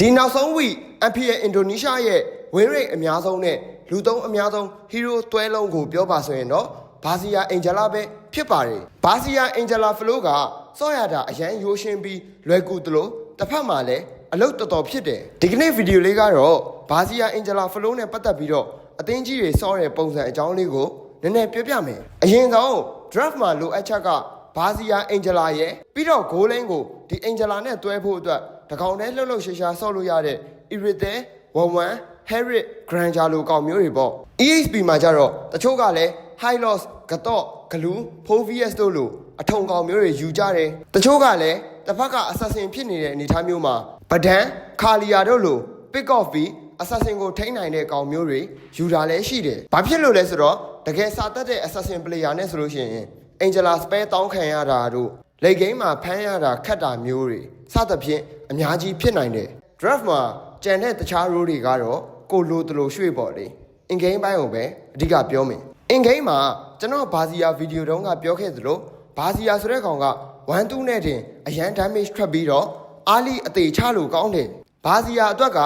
ဒီနောက်ဆုံး week MPL အင်ဒိုနီးရှားရဲ့ win rate အများဆုံးနဲ့လူသုံးအများဆုံး hero တွဲလုံးကိုပြောပါဆိုရင်တော့ဘာစီယာအင်ဂျလာပဲဖြစ်ပါတယ်ဘာစီယာအင်ဂျလာဖလိုကစောရတာအရန်ရိုးရှင်းပြီးလွယ်ကူသလိုတစ်ဖက်မှာလည်းအလုပ်တော်တော်ဖြစ်တယ်ဒီကနေ့ဗီဒီယိုလေးကတော့ဘာစီယာအင်ဂျလာဖလိုနဲ့ပတ်သက်ပြီးတော့အသင်းကြီးတွေစောတဲ့ပုံစံအကြောင်းလေးကိုနည်းနည်းပြောပြမယ်အရင်ဆုံး draft မှာလိုအပ်ချက်က ဘာစီယာအင်ဂျလာရဲ့ပြီးတော့ဂိုးလင်းကိုဒီအင်ဂျလာနဲ့တွဲဖို့အတွက်တကောင်တည်းလှုပ်လှုပ်ရှားရှားဆော့လို့ရတဲ့ Irithel 11 Harrit Granger လိုကောင်မျိုးတွေပေါ့ EHP မှာကြတော့တချို့ကလည်း High Loss ကတော့ Glue Fovius တို့လိုအထုံကောင်မျိုးတွေယူကြတယ်တချို့ကလည်းတစ်ဖက်က assassin ဖြစ်နေတဲ့အနေအထားမျိုးမှာဗဒန်ခါလီယာတို့လို pick off ပြီး assassin ကိုထိန်းနိုင်တဲ့ကောင်မျိုးတွေယူတာလည်းရှိတယ်ဘာဖြစ်လို့လဲဆိုတော့တကယ်စာတတ်တဲ့ assassin player နဲ့ဆိုလို့ရှိရင် Angela Spare တောင်းခံရတာတို့လေဂိမ်းမှာဖမ်းရတာခတ်တာမျိုးတွေစသဖြင့်အများကြီးဖြစ်နိုင်တယ် draft မှာကြံတဲ့တခြား role တွေကတော့ကိုလိုတလိုရွှေ့ပေါ့လေ in game ဘိုင်းကိုပဲအဓိကပြောမယ် in game မှာကျွန်တော်ဘာစီယာဗီဒီယိုတုန်းကပြောခဲ့သလိုဘာစီယာဆိုတဲ့ကောင်က1-2နဲ့တင်အရန် damage ထွက်ပြီးတော့အားလီအသေးချလို့ကောင်းတယ်ဘာစီယာအတွက်က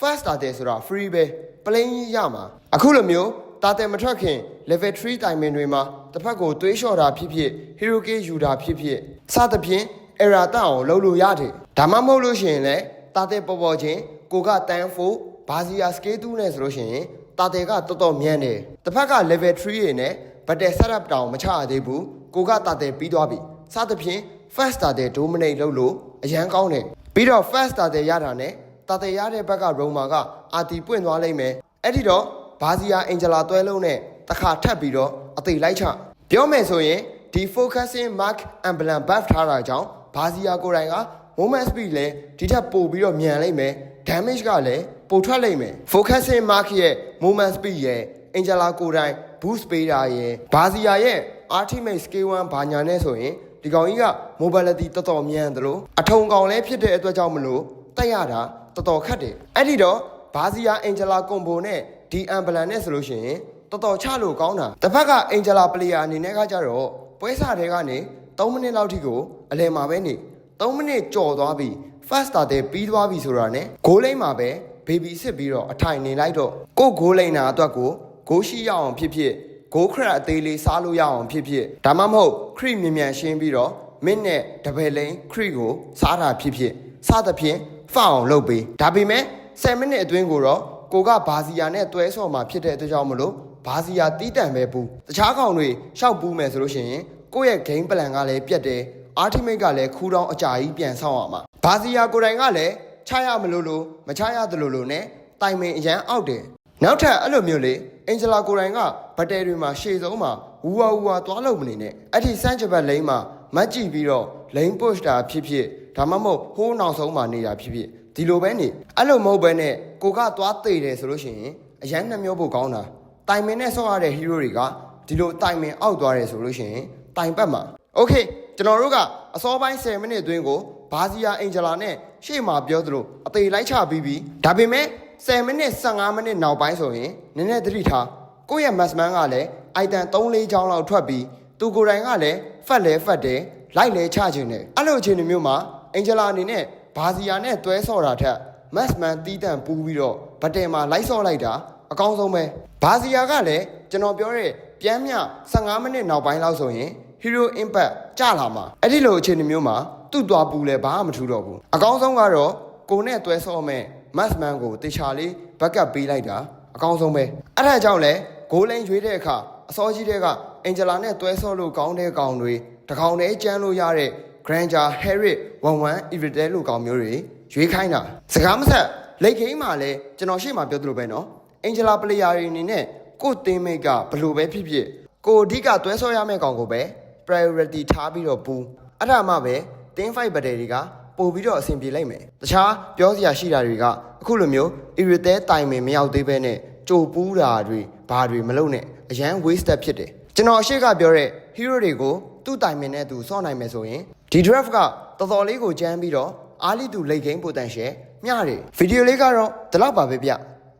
first starter ဆိုတာ free ပဲ plain ကြီးရမှာအခုလိုမျိုး တာတယ်မထွက်ခင် level 3တိုင်မင်တွေမှာတစ်ဖက်ကိုသွေးလျှော့တာဖြစ်ဖြစ် hero k ယူတာဖြစ်ဖြစ်စသဖြင့် error တအောင်လုပ်လို့ရတယ်ဒါမှမဟုတ်လို့ရှိရင်လည်းတာတယ်ပေါ်ပေါ်ချင်းကိုကတန်းဖို့ဘာစီယာ scale 2နဲ့ဆိုလို့ရှိရင်တာတယ်ကတော်တော်မြန်တယ်တစ်ဖက်က level 3ရေနဲ့ battle setup တောင်မချရသေးဘူးကိုကတာတယ်ပြီးသွားပြီစသဖြင့် first starter dominate လုပ်လို့အရန်ကောင်းတယ်ပြီးတော့ first starter ရတာနဲ့တာတယ်ရတဲ့ဘက်က Roma ကအာတီပွင့်သွားလိမ့်မယ်အဲ့ဒီတော့ ဘာစီယာအင်ဂျလာတွဲလုံးနဲ့တစ်ခါထပ်ပြီးတော့အသေးလိုက်ချပြောမယ်ဆိုရင်ဒီ focusing mark emblem buff ထားတာကြောင့်ဘာစီယာကိုယ်တိုင်က moment speed လဲဒီထက်ပိုပြီးတော့မြန်လိမ့်မယ် damage ကလည်းပိုထွက်လိမ့်မယ် focusing mark ရဲ့ moment speed ရဲ့ angela ကိုယ်တိုင် boost ပေးတာရဲ့ဘာစီယာရဲ့ ultimate scale 1ဘာညာနဲ့ဆိုရင်ဒီကောင်ကြီးက mobility တော်တော်မြန်တယ်လို့အထုံကောင်လည်းဖြစ်တဲ့အတွက်ကြောင့်မလို့တက်ရတာတော်တော်ခက်တယ်အဲ့ဒီတော့ဘာစီယာအင်ဂျလာကွန်ဘိုနဲ့ ဒီအမ်ဘလန်နဲ့ဆိုလို့ရှိရင်တော်တော်ချလို့ကောင်းတာတစ်ဖက်ကအင်ဂျလာပလေယာအနေနဲ့ကကြတော့ပွဲစားတွေကနေ3မိနစ်လောက်ထိကိုအလဲမှာပဲနေ3မိနစ်ကြော်သွားပြီး first starter ပြီးသွားပြီဆိုတာနဲ့ဂိုးလိမ့်မှာပဲဘေဘီစစ်ပြီးတော့အထိုင်နေလိုက်တော့ကို့ဂိုးလိမ့်တာအတွက်ကိုဂိုးရှိရအောင်ဖြစ်ဖြစ်ဂိုးခရက်အသေးလေးစားလို့ရအောင်ဖြစ်ဖြစ်ဒါမှမဟုတ်ခရီမြန်မြန်ရှင်းပြီးတော့မင်းနဲ့တပယ်လိန်ခရီကိုစားတာဖြစ်ဖြစ်စသဖြင့်ဖအောင်လုပ်ပေးဒါပေမဲ့10မိနစ်အတွင်းကိုတော့ ကိုကဘာစီယာနဲ့တွဲဆော်မှာဖြစ်တဲ့အတွက်ကြောင့်မလို့ဘာစီယာတီးတန့်ပဲပူတခြားကောင်တွေရှောက်ပူးမယ်ဆိုလို့ရှိရင်ကိုယ့်ရဲ့ game plan ကလည်းပြတ်တယ် ultimate ကလည်းခူးတောင်းအကြာကြီးပြန်ဆောက်အောင်မှာဘာစီယာကိုယ်တိုင်ကလည်းချရမလို့လို့မချရသလိုလိုနဲ့တိုင်ပင်အရန်အောက်တယ်နောက်ထပ်အဲ့လိုမျိုးလေအင်ဂျလာကိုယ်တိုင်ကဘတ်တယ်တွေမှာရှေ့ဆုံးမှာဝူဝါဝူဝါသွားလို့မနေနဲ့အဲ့ဒီစမ်းချဘတ်လိမ့်မှာမတ်ကြည့်ပြီးတော့လိန် push တာဖြစ်ဖြစ်ဒါမှမဟုတ်ဟိုးနောက်ဆုံးမှာနေတာဖြစ်ဖြစ်ဒီလိုပဲနေအဲ့လိုမဟုတ်ဘဲနဲ့ ကိုကသွားသေးတယ်ဆိုလို့ရှိရင်အရန်နှမျိုးဖို့ကောင်းတာတိုင်ပင်နဲ့ဆော့ရတဲ့ hero တွေကဒီလိုတိုင်ပင်အောက်သွားတယ်ဆိုလို့ရှိရင်တိုင်ပတ်မှာ Okay ကျွန်တော်တို့ကအစောပိုင်း10မိနစ်အတွင်းကိုဘာစီယာအင်ဂျလာနဲ့ရှေ့မှာပြောသလိုအသေးလိုက်ချပြီးပြီဒါပေမဲ့10မိနစ်15မိနစ်နောက်ပိုင်းဆိုရင်နည်းနည်းသတိထားကိုယ့်ရဲ့ massman ကလည်း item 3-4ချောင်းလောက်ထွက်ပြီးသူကိုယ်တိုင်ကလည်းဖတ်လဲဖတ်တယ်လိုက်လဲချခြင်းတယ်အဲ့လိုအခြေအနေမျိုးမှာအင်ဂျလာအနေနဲ့ဘာစီယာနဲ့တွဲဆော့တာထက် massman တီးတန့်ပူးပြီးတော့ဘတ်တယ်မှာလိုက်ဆော့လိုက်တာအကောင်းဆုံးပဲဘာစီယာကလည်းကျွန်တော်ပြောတဲ့ပြန်မြ15မိနစ်နောက်ပိုင်းလောက်ဆိုရင် hero impact ကြလာမှာအဲ့ဒီလိုအခြေအနေမျိုးမှာသူ့သွားပူလဲဘာမှမထူတော့ဘူးအကောင်းဆုံးကတော့ကိုနဲ့တွဲဆော့မဲ့ massman ကိုတေချာလေး backup ပေးလိုက်တာအကောင်းဆုံးပဲအဲ့ဒါကြောင့်လဲဂိုးလိန်ရွေးတဲ့အခါအစောကြီးတဲ့ကအင်ဂျလာနဲ့တွဲဆော့လို့ကောင်းတဲ့ကောင်တွေတကောင်တည်းကျန်းလို့ရတဲ့ Granger Harriet 11 Everdale လို့ကောင်မျိုးတွေရွေးခိုင်းတာစကားမဆက်လိတ်ခိမ်းမှာလည်းကျွန်တော်ရှေ့မှာပြောသလိုပဲနော် Angela Player တွေအနေနဲ့ကိုသင်းမိတ်ကဘလို့ပဲဖြစ်ဖြစ်ကိုအဓိကတွဲဆော့ရမယ့်ကောင်ကိုပဲ priority ထားပြီးတော့ပူအဲ့ဒါမှပဲတင်း5 battery တွေကပို့ပြီးတော့အဆင်ပြေလိုက်မယ်တခြားပြောစရာရှိတာတွေကအခုလိုမျိုး irritated တိုင်ပင်မရောက်သေးပဲနဲ့ကြိုပူးတာတွေဘာတွေမလုပ်နဲ့အရန် waste ဖြစ်တယ်ကျွန်တော်အရှိကပြောတဲ့ hero တွေကိုသူ့တိုင်ပင်နဲ့သူစော့နိုင်မယ်ဆိုရင် ဒီ draft ကတော်တော်လေးကိုကြမ်းပြီးတော့အားလီတူ late game potential မျှတယ်ဗီဒီယိုလေးကတော့ဒီလောက်ပါပဲဗျ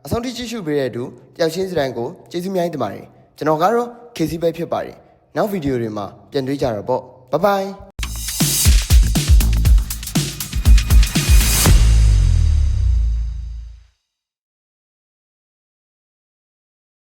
အဆုံးထိကြည့်ရှုပေးတဲ့သူတယောက်ချင်းစတိုင်းကိုကျေးဇူးများတင်ပါတယ်ကျွန်တော်ကတော့ KC ပဲဖြစ်ပါတယ်နောက်ဗီဒီယိုတွေမှာပြန်တွေ့ကြတော့ပေါ့ဘိုင်ဘိုင်